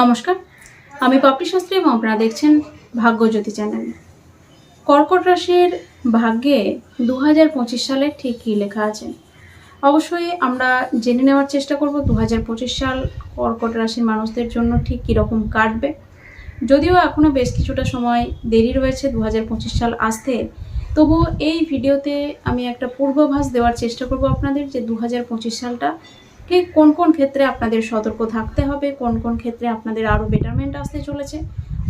নমস্কার। আমি পাপড়ি শাস্ত্রী এবং আপনারা দেখছেন ভাগ্যজ্যোতি চ্যানেল। কর্কট রাশির ভাগ্যে দু হাজার পঁচিশ সালে ঠিক কী লেখা আছে? অবশ্যই আমরা জেনে নেওয়ার চেষ্টা করব দু হাজার পঁচিশ সাল কর্কট রাশির মানুষদের জন্য ঠিক কীরকম কাটবে। যদিও এখনও বেশ কিছুটা সময় দেরি রয়েছে দু হাজার পঁচিশ সাল আসতে, তবু এই ভিডিওতে আমি একটা পূর্বাভাস দেওয়ার চেষ্টা করব আপনাদের যে দু হাজার পঁচিশ সালটা ঠিক কোন কোন ক্ষেত্রে আপনাদের সতর্ক থাকতে হবে? কোন কোন ক্ষেত্রে আপনাদের আরও বেটারমেন্ট আসতে চলেছে?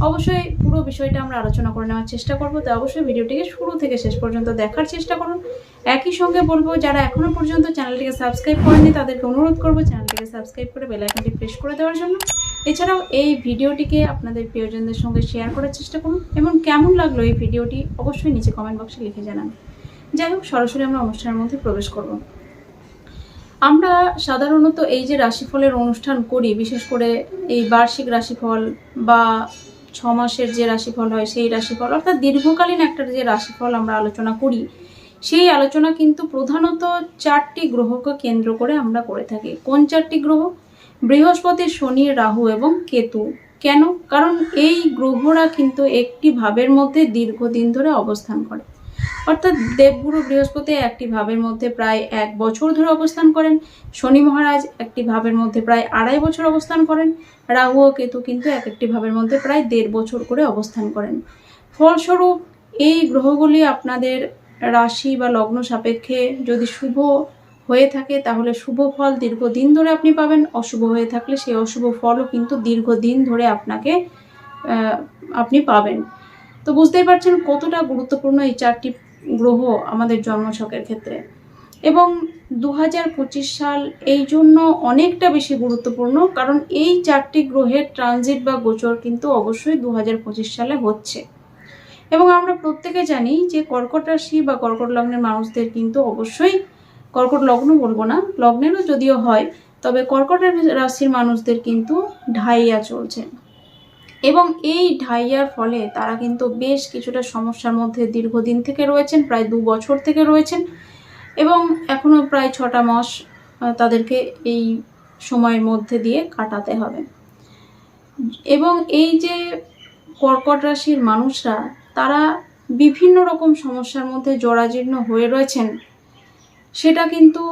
অবশ্যই পুরো বিষয়টা আমরা আলোচনা করে নেওয়ার চেষ্টা করব। তো অবশ্যই ভিডিওটিকে শুরু থেকে শেষ পর্যন্ত দেখার চেষ্টা করুন। একই সঙ্গে বলব, যারা এখনও পর্যন্ত চ্যানেলটিকে সাবস্ক্রাইব করেনি তাদেরকে অনুরোধ করব চ্যানেলটিকে সাবস্ক্রাইব করে বেল আইকনটি প্রেস করে দেওয়ার জন্য। এছাড়াও এই ভিডিওটিকে আপনাদের প্রিয়জনদের সঙ্গে শেয়ার করার চেষ্টা করুন। এবং কেমন লাগল এই ভিডিওটি, অবশ্যই নিচে কমেন্ট বক্সে লিখে জানান। যাই হোক, সরাসরি আমরা অনুষ্ঠানের মধ্যে প্রবেশ করব। আমরা সাধারণত এই যে রাশিফলের অনুষ্ঠান করি, বিশেষ করে এই বার্ষিক রাশিফল বা ছ মাসের যে রাশিফল হয় সেই রাশিফল, অর্থাৎ দীর্ঘকালীন একটা যে রাশিফল আমরা আলোচনা করি, সেই আলোচনা কিন্তু প্রধানত চারটি গ্রহকে কেন্দ্র করে আমরা করে থাকি। কোন চারটি গ্রহ? বৃহস্পতি, শনি, রাহু এবং কেতু। কেন? কারণ এই গ্রহরা কিন্তু একটি ভাবের মধ্যে দীর্ঘদিন ধরে অবস্থান করে। অর্থাৎ দেবগুরু বৃহস্পতি একটি ভাবের মধ্যে প্রায় এক বছর ধরে অবস্থান করেন, শনি মহারাজ একটি ভাবের মধ্যে প্রায় আড়াই বছর অবস্থান করেন, রাহু ও কেতু কিন্তু এক একটি ভাবের মধ্যে প্রায় দেড় বছর করে অবস্থান করেন। ফলস্বরূপ, এই গ্রহগুলি আপনাদের রাশি বা লগ্ন সাপেক্ষে যদি শুভ হয়ে থাকে, তাহলে শুভ ফল দীর্ঘদিন ধরে আপনি পাবেন, অশুভ হয়ে থাকলে সেই অশুভ ফলও কিন্তু দীর্ঘদিন ধরে আপনাকে আপনি পাবেন। তো বুঝতেই পারছেন কতটা গুরুত্বপূর্ণ এই চারটি গ্রহ আমাদের জন্মছকের ক্ষেত্রে। এবং দু হাজার পঁচিশ সাল এই জন্য অনেকটা বেশি গুরুত্বপূর্ণ, কারণ এই চারটি গ্রহের ট্রানজিট বা গোচর কিন্তু অবশ্যই দু হাজার পঁচিশ সালে হচ্ছে। এবং আমরা প্রত্যেকে জানি যে কর্কট রাশি বা কর্কট লগ্নের মানুষদের কিন্তু অবশ্যই কর্কট লগ্ন বলব না, লগ্নেরও যদিও হয়, তবে কর্কট রাশির মানুষদের কিন্তু ঢাইয়া চলছে। এবং এই ঢাইয়ার ফলে তারা কিন্তু বেশ কিছুটা সমস্যার মধ্যে দীর্ঘদিন থেকে রয়েছেন, প্রায় দু বছর থেকে রয়েছেন এবং এখনও প্রায় ছটা মাস তাদেরকে এই সময়ের মধ্যে দিয়ে কাটাতে হবে। এবং এই যে কর্কট রাশির মানুষরা, তারা বিভিন্ন রকম সমস্যার মধ্যে জরাজীর্ণ হয়ে রয়েছেন, সেটা কিন্তু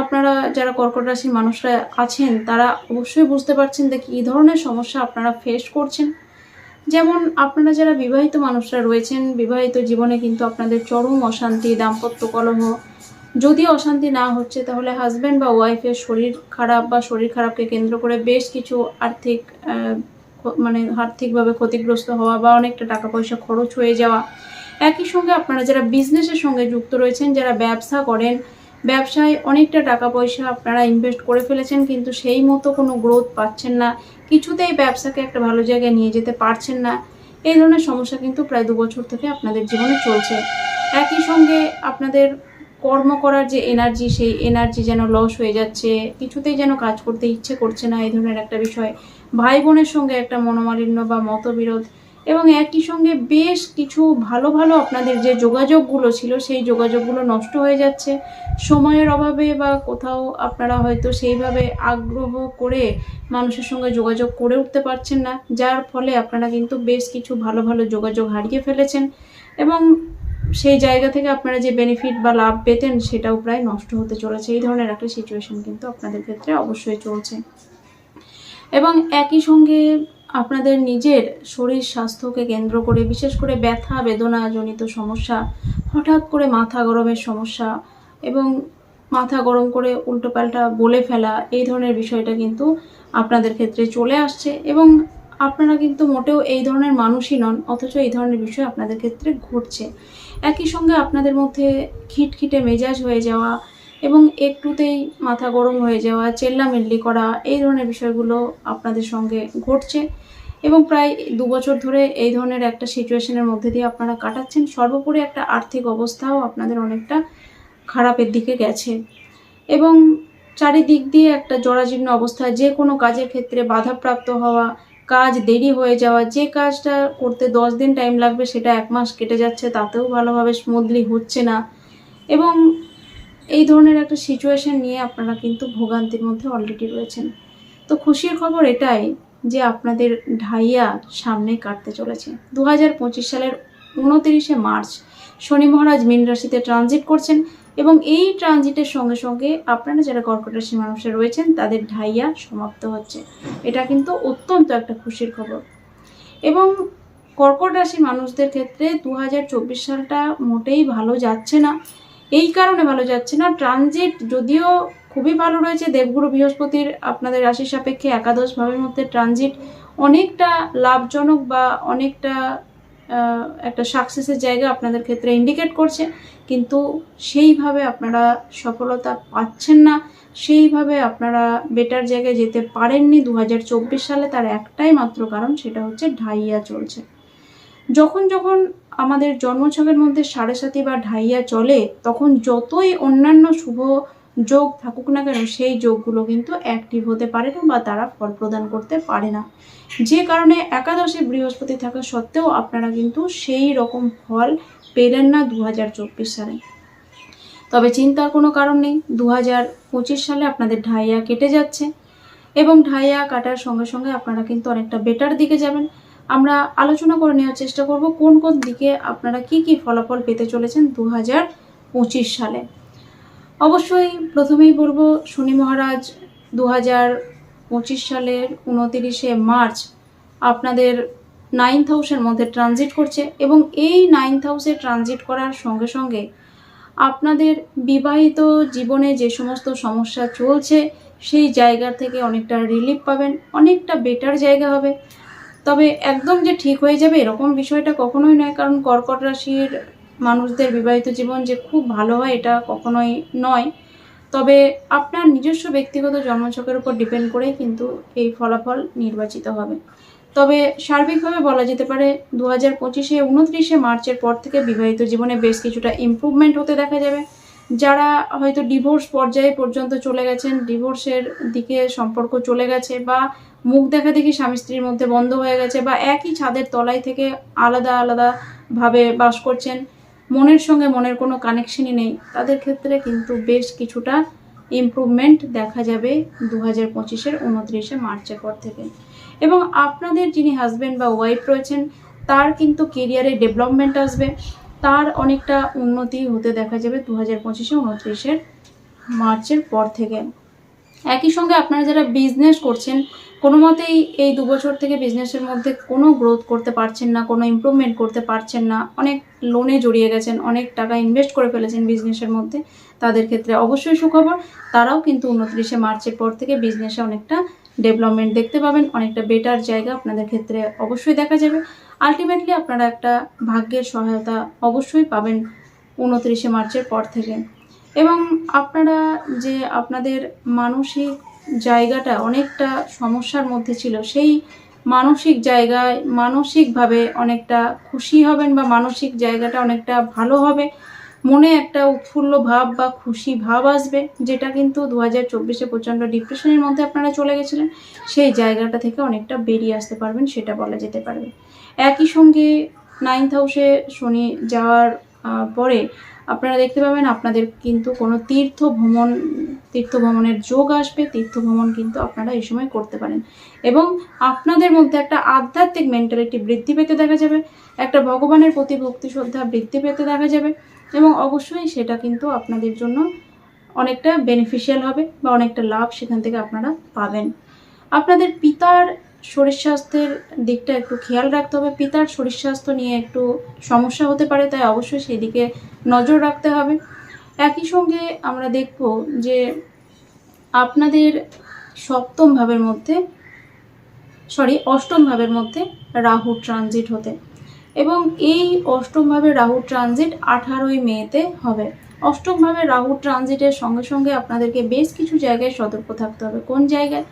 আপনারা যারা কর্কট রাশির মানুষরা আছেন, তারা অবশ্যই বুঝতে পারছেন যে কী ধরনের সমস্যা আপনারা ফেস করছেন। যেমন আপনারা যারা বিবাহিত মানুষরা রয়েছেন, বিবাহিত জীবনে কিন্তু আপনাদের চরম অশান্তি, দাম্পত্য কলহ, যদি অশান্তি না হচ্ছে, তাহলে হাজব্যান্ড বা ওয়াইফের শরীর খারাপ বা শরীর খারাপকে কেন্দ্র করে বেশ কিছু আর্থিক মানে আর্থিকভাবে ক্ষতিগ্রস্ত হওয়া বা অনেকটা টাকা পয়সা খরচ হয়ে যাওয়া। একই সঙ্গে আপনারা যারা বিজনেসের সঙ্গে যুক্ত রয়েছেন, যারা ব্যবসা করেন ব্যবসায় অনেকটা টাকা পয়সা আপনারা ইনভেস্ট করে ফেলেছেন, কিন্তু সেই মতো কোনো গ্রোথ পাচ্ছেন না। কিছুতেই ব্যবসাকে একটা ভালো জায়গায় নিয়ে যেতে পারছেন না। এই ধরনের সমস্যা কিন্তু প্রায় দু বছর থেকে আপনাদের জীবনে চলছে। একই সঙ্গে আপনাদের কর্ম করার যে এনার্জি সেই এনার্জি যেন লস হয়ে যাচ্ছে, কিছুতেই যেন কাজ করতে ইচ্ছে করছে না, এই ধরনের একটা বিষয়। ভাই বোনের সঙ্গে একটা মনোমালিন্য বা মতবিরোধ এবং একই সঙ্গে বেশ কিছু ভালো ভালো আপনাদের যে যোগাযোগগুলো ছিল, সেই যোগাযোগগুলো নষ্ট হয়ে যাচ্ছে। সময়ের অভাবে বা কোথাও আপনারা হয়তো সেইভাবে আগ্রহ করে মানুষের সঙ্গে যোগাযোগ করে উঠতে পারছেন না, যার ফলে আপনারা কিন্তু বেশ কিছু ভালো ভালো যোগাযোগ হারিয়ে ফেলেছেন এবং সেই জায়গা থেকে আপনারা যে বেনিফিট বা লাভ পেতেন সেটাও প্রায় নষ্ট হতে চলেছে। এই ধরনের একটা সিচুয়েশন কিন্তু আপনাদের ক্ষেত্রে অবশ্যই চলছে। এবং একই সঙ্গে আপনাদের নিজের শরীর স্বাস্থ্যকে কেন্দ্র করে, বিশেষ করে ব্যথা, বেদনাজনিত সমস্যা, হঠাৎ করে মাথা গরমের সমস্যা এবং মাথা গরম করে উল্টোপাল্টা বলে ফেলা, এই ধরনের বিষয়টা কিন্তু আপনাদের ক্ষেত্রে চলে আসছে এবং আপনারা কিন্তু মোটেও এই ধরনের মানুষই নন, অথচ এই ধরনের বিষয় আপনাদের ক্ষেত্রে ঘটছে। একই সঙ্গে আপনাদের মধ্যে খিটখিটে মেজাজ হয়ে যাওয়া এবং একটুতেই মাথা গরম হয়ে যাওয়া, চেল্লামেল্লি করা, এই ধরনের বিষয়গুলো আপনাদের সঙ্গে ঘটছে। এবং প্রায় দু বছর ধরে এই ধরনের একটা সিচুয়েশনের মধ্যে দিয়ে আপনারা কাটাচ্ছেন। সর্বোপরি একটা আর্থিক অবস্থাও আপনাদের অনেকটা খারাপের দিকে গেছে। এবং চারিদিক দিয়ে একটা জরাজীর্ণ অবস্থা, যে কোনো কাজের ক্ষেত্রে বাধাপ্রাপ্ত হওয়া, কাজ দেরি হয়ে যাওয়া, যে কাজটা করতে দশ দিন টাইম লাগবে সেটা এক মাস কেটে যাচ্ছে, তাতেও ভালোভাবে স্মুথলি হচ্ছে না। এবং এই ধরনের একটা সিচুয়েশন নিয়ে আপনারা কিন্তু ভোগান্তির মধ্যে অলরেডি রয়েছেন। তো খুশির খবর এটাই যে আপনাদের ঢাইয়া সামনে কাটতে চলেছে। দু হাজার পঁচিশ সালের উনতিরিশে মার্চ শনি মহারাজ মীন রাশিতে ট্রানজিট করছেন এবং এই ট্রানজিটের সঙ্গে সঙ্গে আপনারা যারা কর্কট রাশির মানুষরা রয়েছেন, তাদের ঢাইয়া সমাপ্ত হচ্ছে। এটা কিন্তু অত্যন্ত একটা খুশির খবর। এবং কর্কট রাশির মানুষদের ক্ষেত্রে দু হাজার চব্বিশ সালটা মোটেই ভালো যাচ্ছে না। এই কারণে ভালো যাচ্ছে না। ট্রানজিট যদিও খুবই ভালো রয়েছে, দেবগুরু বৃহস্পতির আপনাদের রাশির সাপেক্ষে একাদশ ভাবের মধ্যে ট্রানজিট অনেকটা লাভজনক বা অনেকটা একটা সাকসেসের জায়গা আপনাদের ক্ষেত্রে ইন্ডিকেট করছে। কিন্তু সেইভাবে আপনারা সফলতা পাচ্ছেন না। সেইভাবে আপনারা বেটার জায়গায় যেতে পারেননি দু হাজার চব্বিশ সালে। তার একটাই মাত্র কারণ, সেটা হচ্ছে ঢাইয়া চলছে। যখন যখন আমাদের জন্মছকের মধ্যে সাড়ে সাতি বা ঢাইয়া চলে, তখন যতই অন্যান্য শুভ যোগ থাকুক না কেন, সেই যোগগুলো কিন্তু অ্যাক্টিভ হতে পারে না বা তারা ফল প্রদান করতে পারে না। যে কারণে একাদশে বৃহস্পতি থাকা সত্ত্বেও আপনারা কিন্তু সেই রকম ফল পেলেন না দু হাজার চব্বিশ সালে। তবে চিন্তার কোনো কারণ নেই দু হাজার পঁচিশ সালে আপনাদের ঢাইয়া কেটে যাচ্ছে এবং ঢাইয়া কাটার সঙ্গে সঙ্গে আপনারা কিন্তু অনেকটা বেটার দিকে যাবেন। আমরা আলোচনা করে নেওয়ার চেষ্টা করব কোন কোন দিকে আপনারা কি কি ফলাফল পেতে চলেছেন দু হাজার পঁচিশ সালে। অবশ্যই প্রথমেই বলব, শনি মহারাজ দু সালের উনতিরিশে মার্চ আপনাদের নাইন্থ হাউসের মধ্যে ট্রানজিট করছে এবং এই নাইন্থ হাউসে ট্রানজিট করার সঙ্গে সঙ্গে আপনাদের বিবাহিত জীবনে যে সমস্ত সমস্যা চলছে, সেই জায়গা থেকে অনেকটা রিলিফ পাবেন, অনেকটা বেটার জায়গা হবে। তবে একদম যে ঠিক হয়ে যাবে এরকম বিষয়টা কখনোই নয়, কারণ কর্কট রাশির মানুষদের বিবাহিত জীবন যে খুব ভালো হয় এটা কখনোই নয়। তবে আপনার নিজস্ব ব্যক্তিগত জন্মছকের উপর ডিপেন্ড করে কিন্তু এই ফলাফল নির্বাচিত হবে। তবে সার্বিকভাবে বলা যেতে পারে দু হাজার পঁচিশে উনত্রিশে মার্চের পর থেকে বিবাহিত জীবনে বেশ কিছুটা ইমপ্রুভমেন্ট হতে দেখা যাবে। যারা হয়তো ডিভোর্স পর্যায়ে পর্যন্ত চলে গেছেন ডিভোর্সের দিকে সম্পর্ক চলে গেছে বা মুখ দেখা দেখি স্বামী স্ত্রীর মধ্যে বন্ধ হয়ে গেছে বা একই ছাদের তলায় থেকে আলাদা আলাদা ভাবে বাস করছেন, মনের সঙ্গে মনের কোনো কানেকশনই নেই। তাদের ক্ষেত্রে কিন্তু বেশ কিছুটা ইমপ্রুভমেন্ট দেখা যাবে দু হাজার পঁচিশের উনত্রিশে মার্চের পর থেকে। এবং আপনাদের যিনি হাজব্যান্ড বা ওয়াইফ রয়েছেন, তার কিন্তু কেরিয়ারে ডেভেলপমেন্ট আসবে। তার অনেকটা উন্নতি হতে দেখা যাবে দু হাজার পঁচিশে উনত্রিশের মার্চের পর থেকে। একই সঙ্গে আপনারা যারা বিজনেস করছেন, কোনো মতেই এই দু বছর থেকে বিজনেসের মধ্যে কোনো গ্রোথ করতে পারছেন না, কোনো ইমপ্রুভমেন্ট করতে পারছেন না। অনেক লোনে জড়িয়ে গেছেন, অনেক টাকা ইনভেস্ট করে ফেলেছেন বিজনেসের মধ্যে। তাদের ক্ষেত্রে অবশ্যই সুখবর। তারাও কিন্তু উনত্রিশে মার্চের পর থেকে বিজনেসে অনেকটা ডেভেলপমেন্ট দেখতে পাবেন, অনেকটা বেটার জায়গা আপনাদের ক্ষেত্রে অবশ্যই দেখা যাবে। আলটিমেটলি আপনারা একটা ভাগ্যের সহায়তা অবশ্যই পাবেন উনত্রিশে মার্চের পর থেকে। এবং আপনারা যে আপনাদের মানসিক জায়গাটা অনেকটা সমস্যার মধ্যে ছিল, সেই মানসিক জায়গায় মানসিকভাবে অনেকটা খুশি হবেন বা মানসিক জায়গাটা অনেকটা ভালো হবে, মনে একটা উৎফুল্ল ভাব বা খুশি ভাব আসবে, যেটা কিন্তু দু হাজার চব্বিশে প্রচণ্ড ডিপ্রেশনের মধ্যে আপনারা চলে গেছিলেন, সেই জায়গাটা থেকে অনেকটা বেরিয়ে আসতে পারবেন, সেটা বলা যেতে পারবে একই সঙ্গে নাইন্থ হাউসে শনি যাওয়ার পরে আপনারা দেখতে পাবেন আপনাদের কিন্তু কোনো তীর্থ ভ্রমণ তীর্থ ভ্রমণের যোগ আসবে তীর্থ ভ্রমণ কিন্তু আপনারা এই সময় করতে পারেন। এবং আপনাদের মধ্যে একটা আধ্যাত্মিক মেন্টালিটি বৃদ্ধি পেতে দেখা যাবে, একটা ভগবানের প্রতি ভক্তি শ্রদ্ধা বৃদ্ধি পেতে দেখা যাবে, এবং অবশ্যই সেটা কিন্তু আপনাদের জন্য অনেকটা বেনিফিশিয়াল হবে বা অনেকটা লাভ সেখান থেকে আপনারা পাবেন। আপনাদের পিতার শরীর স্বাস্থ্যের দিকটা একটু খেয়াল রাখতে হবে। পিতার শরীর স্বাস্থ্য নিয়ে একটু সমস্যা হতে পারে, তাই অবশ্যই সেই দিকে নজর রাখতে হবে। একই সঙ্গে আমরা দেখব যে আপনাদের সপ্তম ভাবের মধ্যে সরি অষ্টম ভাবের মধ্যে রাহু ট্রানজিট হতে এবং এই অষ্টম ভাবে রাহু ট্রানজিট আঠারোই মেতে হবে। অষ্টম ভাবে রাহু ট্রানজিটের সঙ্গে সঙ্গে আপনাদেরকে বেশ কিছু জায়গায় সতর্ক থাকতে হবে। কোন জায়গায়?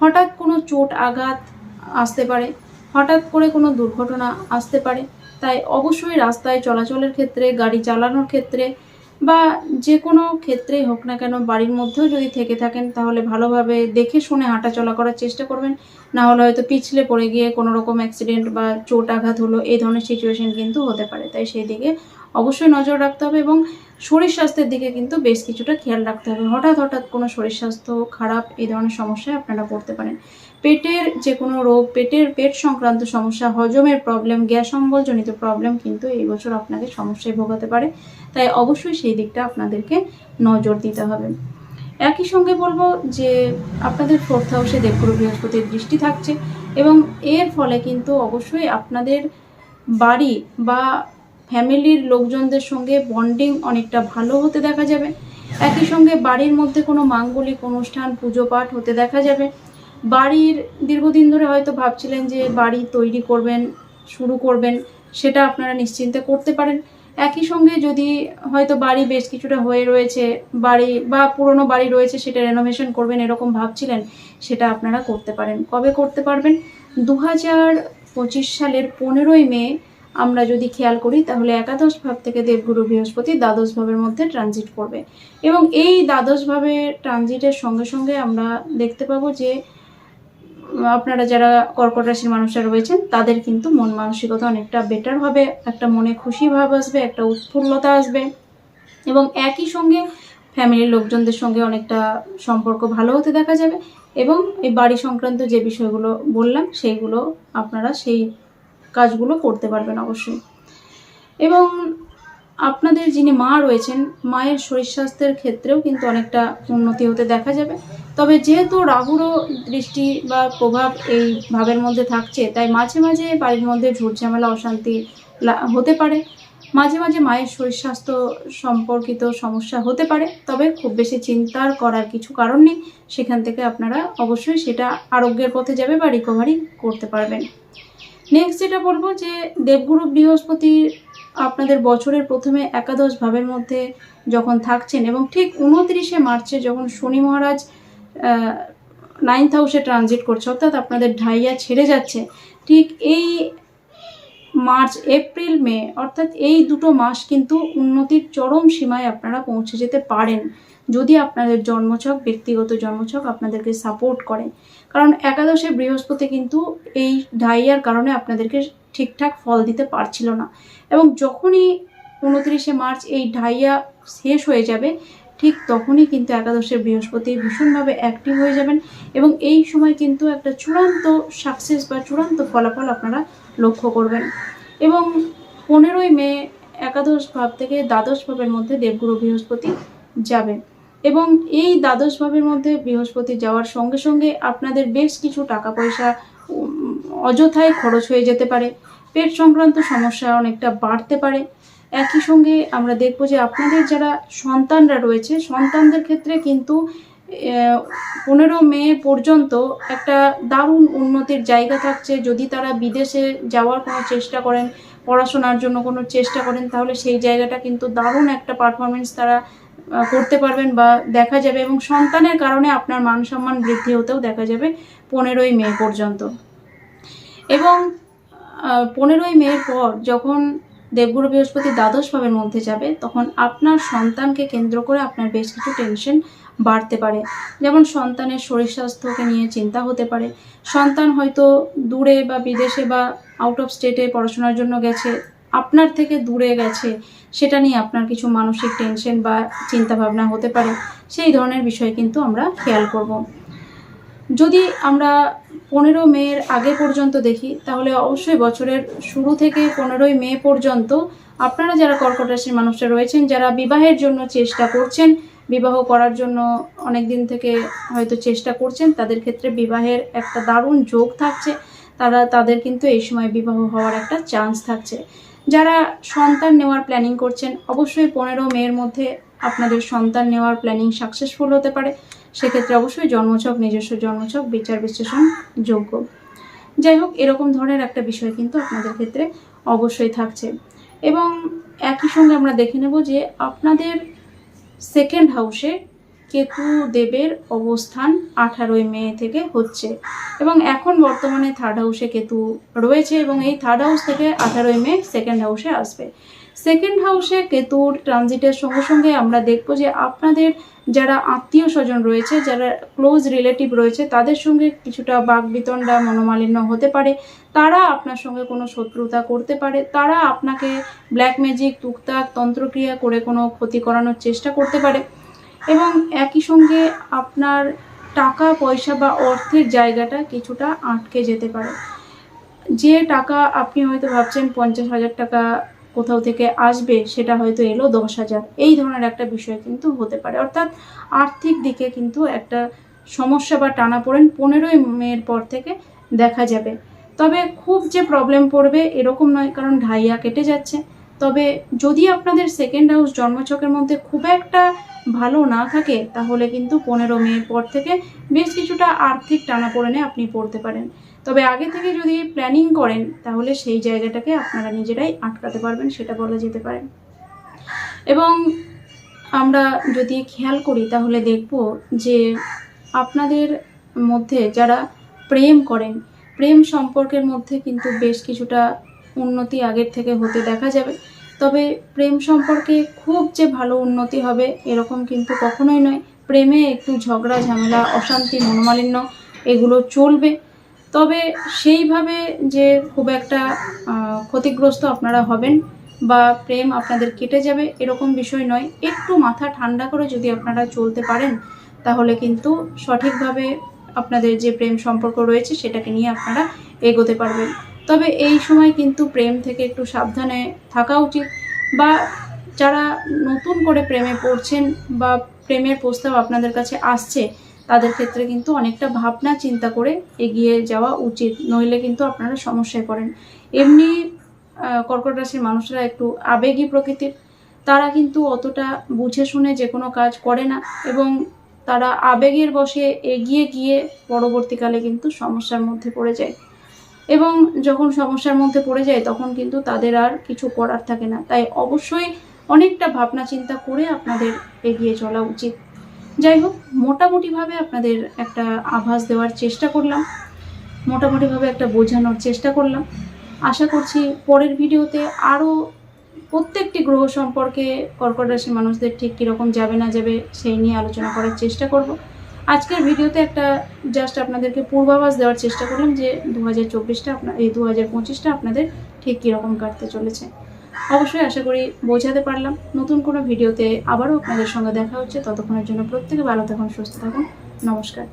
হঠাৎ কোনো চোট আঘাত আসতে পারে, হঠাৎ করে কোনো দুর্ঘটনা আসতে পারে। তাই অবশ্যই রাস্তায় চলাচলের ক্ষেত্রে, গাড়ি চালানোর ক্ষেত্রে বা যে কোনো ক্ষেত্রেই হোক না কেন, বাড়ির মধ্যেও যদি থেকে থাকেন, তাহলে ভালোভাবে দেখে শুনে হাঁটাচলা করার চেষ্টা করবেন। না হলে হয়তো পিছলে পড়ে গিয়ে কোনো রকম অ্যাক্সিডেন্ট বা চোট আঘাত হলো, এই ধরনের সিচুয়েশন কিন্তু হতে পারে। তাই সেই দিকে অবশ্যই নজর রাখতে হবে এবং শরীর স্বাস্থ্যের দিকে কিন্তু বেশ কিছুটা খেয়াল রাখতে হবে। হঠাৎ হঠাৎ কোনো শরীর স্বাস্থ্য খারাপ, এই ধরনের সমস্যায় আপনারা পড়তে পারেন। পেটের যে কোনো রোগ, পেটের পেট সংক্রান্ত সমস্যা, হজমের প্রবলেম গ্যাস অম্বলজনিত প্রবলেম কিন্তু এই বছর আপনাকে সমস্যায় ভোগাতে পারে। তাই অবশ্যই সেই দিকটা আপনাদেরকে নজর দিতে হবে। একই সঙ্গে বলব যে আপনাদের ফোর্থ হাউসে দেবগুরু বৃহস্পতির দৃষ্টি থাকছে এবং এর ফলে কিন্তু অবশ্যই আপনাদের বাড়ি বা ফ্যামিলির লোকজনদের সঙ্গে বন্ডিং অনেকটা ভালো হতে দেখা যাবে। একই সঙ্গে বাড়ির মধ্যে কোনো মাঙ্গলিক অনুষ্ঠান, পুজো পাঠ হতে দেখা যাবে। বাড়ির দীর্ঘদিন ধরে হয়তো ভাবছিলেন যে বাড়ি তৈরি করবেন, শুরু করবেন, সেটা আপনারা নিশ্চিন্তে করতে পারেন। একই সঙ্গে যদি হয়তো বাড়ি বেশ কিছুটা হয়ে রয়েছে, বাড়ি বা পুরনো বাড়ি রয়েছে সেটা রেনোভেশন করবেন এরকম ভাবছিলেন, সেটা আপনারা করতে পারেন। কবে করতে পারবেন? দু হাজার পঁচিশ সালের পনেরোই মে, আমরা যদি খেয়াল করি, তাহলে একাদশ ভাব থেকে দেবগুরু বৃহস্পতি দ্বাদশ ভাবের মধ্যে ট্রানজিট করবে। এবং এই দ্বাদশ ভাবে ট্রানজিটের সঙ্গে সঙ্গে আমরা দেখতে পাবো যে আপনারা যারা কর্কট রাশির মানুষরা রয়েছেন, তাদের কিন্তু মন মানসিকতা অনেকটা বেটার হবে, একটা মনে খুশি ভাব আসবে, একটা উৎফুল্লতা আসবে। এবং একই সঙ্গে ফ্যামিলির লোকজনদের সঙ্গে অনেকটা সম্পর্ক ভালো হতে দেখা যাবে এবং এই বাড়ি সংক্রান্ত যে বিষয়গুলো বললাম সেইগুলো আপনারা সেই কাজগুলো করতে পারবেন অবশ্যই। এবং আপনাদের যিনি মা রয়েছেন, মায়ের শরীর স্বাস্থ্যের ক্ষেত্রেও কিন্তু অনেকটা উন্নতি হতে দেখা যাবে। তবে যেহেতু রাহুরও দৃষ্টি বা প্রভাব এই ভাবের মধ্যে থাকছে, তাই মাঝে মাঝে বাড়ির মধ্যে ঝুট ঝামেলা অশান্তি হতে পারে। মাঝে মাঝে মায়ের শরীর স্বাস্থ্য সম্পর্কিত সমস্যা হতে পারে, তবে খুব বেশি চিন্তার করার কিছু কারণ নেই। সেখান থেকে আপনারা অবশ্যই সেটা আরোগ্যের পথে যাবে বা রিকভারি করতে পারবেন। নেক্সট যেটা বলব যে, দেবগুরু বৃহস্পতি আপনাদের বছরের প্রথমে একাদশ ভাবের মধ্যে যখন থাকছেন এবং ঠিক উনত্রিশে মার্চে যখন শনি মহারাজ নাইন্থ হাউসে ট্রানজিট করছে, অর্থাৎ আপনাদের ঢাইয়া ছেড়ে যাচ্ছে, ঠিক এই মার্চ, এপ্রিল, মে, অর্থাৎ এই দুটো মাস কিন্তু উন্নতির চরম সীমায় আপনারা পৌঁছে যেতে পারেন। যদি আপনাদের জন্মছক, ব্যক্তিগত জন্মছক আপনাদেরকে সাপোর্ট করে। কারণ একাদশে বৃহস্পতি কিন্তু এই ঢাইয়ার কারণে আপনাদেরকে ঠিকঠাক ফল দিতে পারছিল না। এবং যখনই উনত্রিশে মার্চ এই ঢাইয়া শেষ হয়ে যাবে, ঠিক তখনই কিন্তু একাদশের বৃহস্পতি ভীষণভাবে অ্যাক্টিভ হয়ে যাবেন এবং এই সময় কিন্তু একটা চূড়ান্ত সাকসেস বা চূড়ান্ত ফলাফল আপনারা লক্ষ্য করবেন। এবং পনেরোই মে একাদশ ভাব থেকে দ্বাদশ ভাবের মধ্যে দেবগুরু বৃহস্পতি যাবে। এবং এই দ্বাদশ ভাবের মধ্যে বৃহস্পতি যাওয়ার সঙ্গে সঙ্গে আপনাদের বেশ কিছু টাকা পয়সা অযথায় খরচ হয়ে যেতে পারে। পেট সংক্রান্ত সমস্যা অনেকটা বাড়তে পারে। একই সঙ্গে আমরা দেখব যে আপনাদের যারা সন্তানরা রয়েছে, সন্তানদের ক্ষেত্রে কিন্তু পনেরো মে পর্যন্ত একটা দারুণ উন্নতির জায়গা থাকছে। যদি তারা বিদেশে যাওয়ার কোনো চেষ্টা করেন, পড়াশোনার জন্য কোনো চেষ্টা করেন, তাহলে সেই জায়গাটা কিন্তু দারুণ একটা পারফরমেন্স তারা করতে পারবেন বা দেখা যাবে এবং সন্তানের কারণে আপনার মান সম্মান বৃদ্ধি হতেও দেখা যাবে পনেরোই মে পর্যন্ত। এবং পনেরোই মের পর যখন দেবগুরু বৃহস্পতি দ্বাদশ ভাবের মধ্যে যাবে, তখন আপনার সন্তানকে কেন্দ্র করে আপনার বেশ কিছু টেনশন বাড়তে পারে। যেমন সন্তানের শরীর স্বাস্থ্যকে নিয়ে চিন্তা হতে পারে। সন্তান হয়তো দূরে বা বিদেশে বা আউট অফ স্টেটে পড়াশোনার জন্য গেছে, আপনার থেকে দূরে গেছে, সেটা নিয়ে আপনার কিছু মানসিক টেনশন বা চিন্তা ভাবনা হতে পারে। সেই ধরনের বিষয় কিন্তু আমরা খেয়াল করব। যদি আমরা পনেরো মেয়ের আগে পর্যন্ত দেখি, তাহলে অবশ্যই বছরের শুরু থেকে পনেরোই মে পর্যন্ত আপনারা যারা কর্কট রাশির মানুষরা রয়েছেন, যারা বিবাহের জন্য চেষ্টা করছেন, বিবাহ করার জন্য অনেক দিন থেকে হয়তো চেষ্টা করছেন, তাদের ক্ষেত্রে বিবাহের একটা দারুণ যোগ থাকছে। তারা, তাদের কিন্তু এই সময় বিবাহ হওয়ার একটা চান্স থাকছে। যারা সন্তান নেওয়ার প্ল্যানিং করছেন, অবশ্যই পনেরো মেয়ের মধ্যে আপনাদের সন্তান নেওয়ার প্ল্যানিং সাকসেসফুল হতে পারে। সেক্ষেত্রে অবশ্যই জন্মছক, নিজস্ব জন্মছক, বিচার বিশ্লেষণ যোগ্য। যাই হোক, এরকম ধরনের একটা বিষয় কিন্তু আপনাদের ক্ষেত্রে অবশ্যই থাকছে। এবং একই সঙ্গে আমরা দেখে নেব যে আপনাদের সেকেন্ড হাউসে কেতু দেবের অবস্থান আঠারোই মে থেকে হচ্ছে। এবং এখন বর্তমানে থার্ড হাউসে কেতু রয়েছে এবং এই থার্ড হাউস থেকে আঠারোই মে সেকেন্ড হাউসে আসবে। সেকেন্ড হাউসে কেতুর ট্রানজিটের সঙ্গে সঙ্গে আমরা দেখব যে আপনাদের যারা আত্মীয় স্বজন রয়েছে, যারা ক্লোজ রিলেটিভ রয়েছে, তাদের সঙ্গে কিছুটা বাকবিতণ্ডা মনোমালিন্য হতে পারে। তারা আপনার সঙ্গে কোনো শত্রুতা করতে পারে। তারা আপনাকে ব্ল্যাক ম্যাজিক তুকতাক তন্ত্রক্রিয়া করে কোনো ক্ষতি করানোর চেষ্টা করতে পারে। এবং একই সঙ্গে আপনার টাকা, পয়সা বা অর্থের জায়গাটা কিছুটা আটকে যেতে পারে। যে টাকা আপনি হয়তো ভাবছেন পঞ্চাশ হাজার টাকা কোথাও থেকে আসবে, সেটা হয়তো এলো দশ হাজার। এই ধরনের একটা বিষয় কিন্তু হতে পারে। অর্থাৎ আর্থিক দিকে কিন্তু একটা সমস্যা বা টানাপোড়েন পনেরোই মেয়ের পর থেকে দেখা যাবে। তবে খুব যে প্রবলেম পড়বে এরকম নয়, কারণ ঢাইয়া কেটে যাচ্ছে। তবে যদি আপনাদের সেকেন্ড হাউস জন্মছকের মধ্যে খুব একটা ভালো না থাকে, তাহলে কিন্তু পনেরো মেয়ের পর থেকে বেশ কিছুটা আর্থিক টানাপোড়েনে আপনি পড়তে পারেন। তবে আগে থেকে যদি প্ল্যানিং করেন, তাহলে সেই জায়গাটাকে আপনারা নিজেরাই আটকাতে পারবেন, সেটা বলা যেতে পারে। এবং আমরা যদি খেয়াল করি, তাহলে দেখব যে আপনাদের মধ্যে যারা প্রেম করেন, প্রেম সম্পর্কের মধ্যে কিন্তু বেশ কিছুটা উন্নতি আগের থেকে হতে দেখা যাবে। তবে প্রেম সম্পর্কে খুব যে ভালো উন্নতি হবে, এরকম কিন্তু কখনোই নয়। প্রেমে একটু ঝগড়া, ঝামেলা, অশান্তি, মনোমালিন্য, এগুলো চলবে। তবে সেইভাবে যে খুব একটা ক্ষতিগ্রস্ত আপনারা হবেন বা প্রেম আপনাদের কেটে যাবে এরকম বিষয় নয়। একটু মাথা ঠান্ডা করে যদি আপনারা চলতে পারেন, তাহলে কিন্তু সঠিকভাবে আপনাদের যে প্রেম সম্পর্ক রয়েছে সেটাকে নিয়ে আপনারা এগোতে পারবেন। তবে এই সময় কিন্তু প্রেম থেকে একটু সাবধানে থাকা উচিত বা যারা নতুন করে প্রেমে পড়ছেন বা প্রেমের প্রস্তাব আপনাদের কাছে আসছে তাদের ক্ষেত্রে কিন্তু অনেকটা ভাবনা, চিন্তা করে এগিয়ে যাওয়া উচিত। নইলে কিন্তু আপনারা সমস্যায় পড়েন। এমনি কর্কট রাশির মানুষরা একটু আবেগী প্রকৃতির। তারা কিন্তু অতটা বুঝে শুনে যে কোনো কাজ করে না এবং তারা আবেগের বশে এগিয়ে গিয়ে পরবর্তীকালে কিন্তু সমস্যার মধ্যে পড়ে যায়। এবং যখন সমস্যার মধ্যে পড়ে যায়, তখন কিন্তু তাদের আর কিছু করার থাকে না। তাই অবশ্যই অনেকটা ভাবনা চিন্তা করে আপনাদের এগিয়ে চলা উচিত। যাই হোক, মোটামুটিভাবে আপনাদের একটা আভাস দেওয়ার চেষ্টা করলাম। মোটামুটিভাবে একটা বোঝানোর চেষ্টা করলাম। আশা করছি পরের ভিডিওতে আরও প্রত্যেকটি গ্রহ সম্পর্কে কর্কট রাশির মানুষদের ঠিক কীরকম যাবে না যাবে সেই নিয়ে আলোচনা করার চেষ্টা করব। আজকের ভিডিওতে একটা জাস্ট আপনাদেরকে পূর্বাভাস দেওয়ার চেষ্টা করলাম যে দু হাজার চব্বিশটা আপনার এই দু হাজার পঁচিশটা আপনাদের ঠিক কীরকম কাটতে চলেছে। অবশ্যই আশা করি বোঝাতে পারলাম। নতুন কোনো ভিডিওতে আবারও আপনাদের সঙ্গে দেখা হচ্ছে। ততক্ষণের জন্য প্রত্যেকে ভালো থাকুন, সুস্থ থাকুন। নমস্কার।